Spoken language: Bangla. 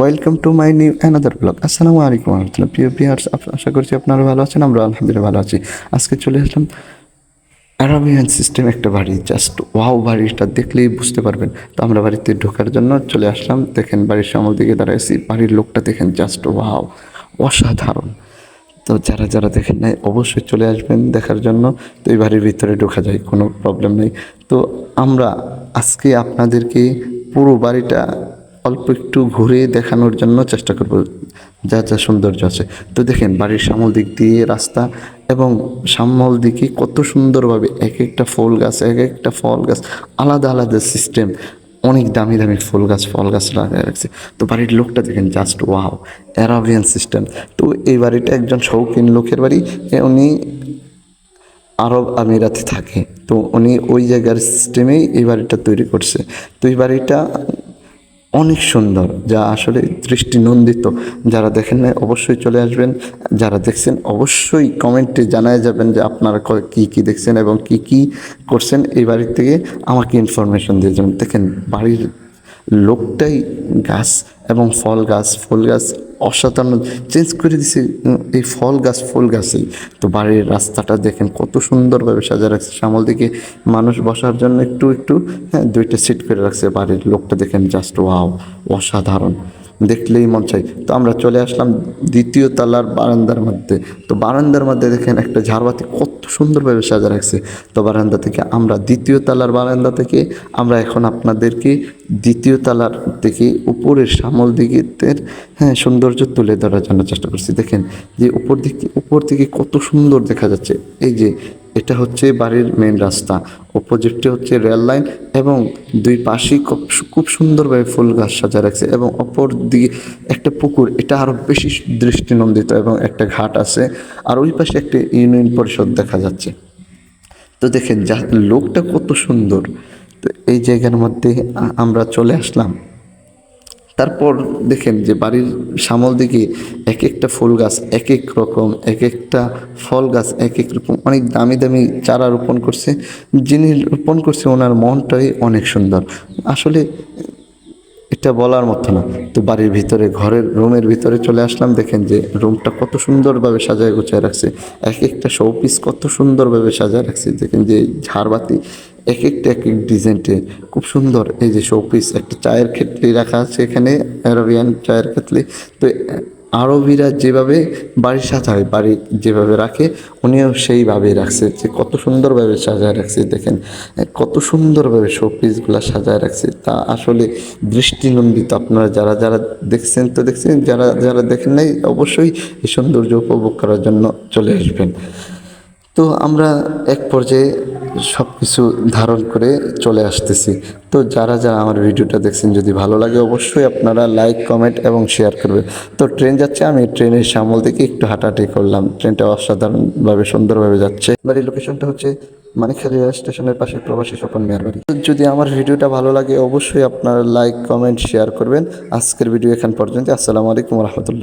Welcome to my new another blog আসসালামু আলাইকুম রহমতুল্লাহ প্রিয় প্রিয়ার্স আশা করছি আপনারা ভালো আছেন আমরা আলহামদুলিল্লাহ ভালো আছি। আজকে চলে আসলাম অ্যারাবিয়ান সিস্টেম একটা বাড়ি। জাস্ট ওয়াও বাড়িটা দেখলেই বুঝতে পারবেন। তো আমরা বাড়িতে ঢোকার জন্য চলে আসলাম। দেখেন বাড়ির সামল দিকে দাঁড়াইছি বাড়ির লোকটা দেখেন জাস্ট ওয়াও অসাধারণ। তো যারা যারা দেখেন নাই, অবশ্যই চলে আসবেন দেখার জন্য। তো এই বাড়ির ভিতরে ঢোকা যায়, কোনো প্রবলেম নেই। তো আমরা আজকে আপনাদেরকে পুরো বাড়িটা অল্প একটু ঘুরে দেখানোর জন্য চেষ্টা করব, যা যা সৌন্দর্য আছে। তো দেখেন, বাড়ির সামল দিক দিয়ে রাস্তা এবং সামল দিকে কত সুন্দরভাবে এক একটা ফুল গাছ, এক একটা ফল গাছ, আলাদা আলাদা সিস্টেম অনেক দামি দামি ফুল গাছ, ফল গাছ লাগায় রাখছে। তো বাড়ির লোকটা দেখেন জাস্ট ওয়াও অ্যারাবিয়ান সিস্টেম তো এই বাড়িটা একজন শৌখিন লোকের বাড়ি উনি আরব আমিরাতে থাকে। তো উনি ওই জায়গার সিস্টেমেই এই বাড়িটা তৈরি করছে। তো এই বাড়িটা অনেক সুন্দর, যা আসলে দৃষ্টি নন্দিত যারা দেখেন না অবশ্যই চলে আসবেন। যারা দেখছেন, অবশ্যই কমেন্টে জানায় যাবেন যে আপনারা ক- কি কি দেখছেন এবং কি কি করছেন। এই বাড়ির থেকে আমাকে ইনফরমেশন দিয়ে যাবেন। দেখেন, বাড়ির লোকটাই গাছ এবং ফল গাছ, ফুল গাছ অসাধারণ চেঞ্জ করে দিছে। এই ফল গাছ, ফুল গাছেই। তো বাড়ির রাস্তাটা দেখেন কত সুন্দরভাবে সাজা রাখছে। সামল দিকে মানুষ বসার জন্য একটু একটু হ্যাঁ দুইটা সিট করে রাখছে। বাড়ির লোকটা দেখেন জাস্ট ওয়াও অসাধারণ। দেখলেই মন চাই তো আমরা চলে আসলাম দ্বিতীয় তলার বারান্দার মধ্যে। তো বারান্দার মধ্যে দেখেন একটা ঝাড়বাতি কত সুন্দরভাবে সাজা রাখছে। তো বারান্দা থেকে আমরা দ্বিতীয় তলার বারান্দা থেকে আমরা এখন আপনাদেরকে দ্বিতীয় তলার থেকে উপরের সামল দিকের হ্যাঁ সৌন্দর্য তুলে ধরার জন্য চেষ্টা করছি। দেখেন যে উপর দিকে, উপর থেকে কত সুন্দর দেখা যাচ্ছে। এই যে এটা হচ্ছে বাড়ির মেন রাস্তা। অপোজিটটি হচ্ছে রেল লাইন এবং দুই পাশেই খুব সুন্দরভাবে ফুল গাছ সাজা রাখছে এবং অপর দিকে একটা পুকুর, এটা আরও বেশি দৃষ্টিনন্দিত এবং একটা ঘাট আছে। আর ওই পাশে একটা ইউনিয়ন পরিষদ দেখা যাচ্ছে। তো দেখেন, যা, লোকটা কত সুন্দর। তো এই জায়গার মধ্যে আমরা চলে আসলাম। তারপর দেখেন যে বাড়ির সামল দিকে এক একটা ফুল গাছ, এক এক রকম, এক একটা ফল গাছ, এক এক রকম অনেক দামি দামি চারা রোপণ করছে। যিনি রোপণ করছে ওনার মনটাই অনেক সুন্দর। আসলে এটা বলার মতো না। তো বাড়ির ভিতরে, ঘরের রুমের ভিতরে চলে আসলাম, দেখেন যে রুমটা কত সুন্দরভাবে সাজায় গোছায় রাখছে। এক একটা শোপিস কত সুন্দরভাবে সাজায় রাখছে। দেখেন যে ঝাড়বাতি এক একটা এক এক ডিজাইনটে খুব সুন্দর। এই যে শোপিস একটা চায়ের ক্ষেত্রে রাখা আছে এখানে অ্যারোবিয়ান চায়ের ক্ষেত্রে। তো, আরবিরা যেভাবে বাড়ি সাজায়, বাড়ি যেভাবে রাখে, উনিও সেইভাবে রাখছে যে কত সুন্দরভাবে সাজায় রাখছে। দেখেন, কত সুন্দরভাবে শোপিসগুলো সাজায় রাখছে। তা আসলে দৃষ্টিনন্দিত আপনারা যারা যারা দেখছেন তো দেখছেন, যারা যারা দেখেন নাই, অবশ্যই এই সৌন্দর্য উপভোগ করার জন্য চলে আসবেন। তো আমরা এক পর্যায়ে সব কিছু ধারণ করে চলে আসতেছি। তো যারা যারা আমার ভিডিওটা দেখছেন, যদি ভালো লাগে অবশ্যই আপনারা লাইক, কমেন্ট এবং শেয়ার করবেন। তো ট্রেন যাচ্ছে, আমি ট্রেনের সামল থেকে একটু হাঁটাহাঁটি করলাম। ট্রেনটা অসাধারণভাবে, সুন্দরভাবে যাচ্ছে। বাড়ির লোকেশনটা হচ্ছে মানিকখালী রেল স্টেশনের পাশে প্রবাসী স্বপন মেয়ার বাড়ি। তো যদি আমার ভিডিওটা ভালো লাগে, অবশ্যই আপনারা লাইক, কমেন্ট, শেয়ার করবেন। আজকের ভিডিও এখান পর্যন্ত। আসসালামু আলাইকুম রহমতুল্লাহ।